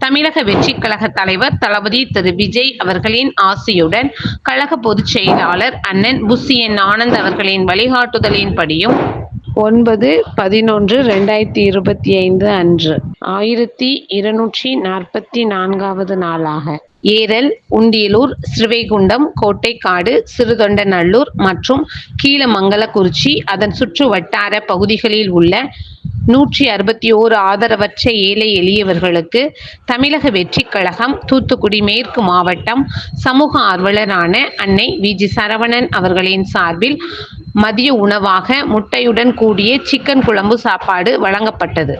தமிழக வெற்றி கழக தலைவர் தளபதி திரு விஜய் அவர்களின் ஆசியுடன் கழக பொதுச் செயலாளர் அண்ணன் புசியன் ஆனந்த் அவர்களின் வழிகாட்டுதலின்படியும் ஒன்பது பதினொன்று ரெண்டாயிரத்தி இருபத்தி ஐந்து அன்று ஆயிரத்தி இருநூற்றி நாற்பத்தி நான்காவது நாளாக. ஏரல் உண்டியலூர் ஸ்ரீவைகுண்டம் கோட்டைக்காடு சிறுதொண்டநல்லூர் மற்றும் கீழமங்கலக்குறிச்சி அதன் சுற்று வட்டார பகுதிகளில் உள்ள நூற்றி அறுபத்தி ஓரு ஆதரவற்ற ஏழை எளியவர்களுக்கு தமிழக வெற்றிக் கழகம் தூத்துக்குடி மேற்கு மாவட்டம் சமூக ஆர்வலரான அன்னை வி ஜி சரவணன் அவர்களின் சார்பில் மதிய உணவாக முட்டையுடன் கூடிய சிக்கன் குழம்பு சாப்பாடு வழங்கப்பட்டது.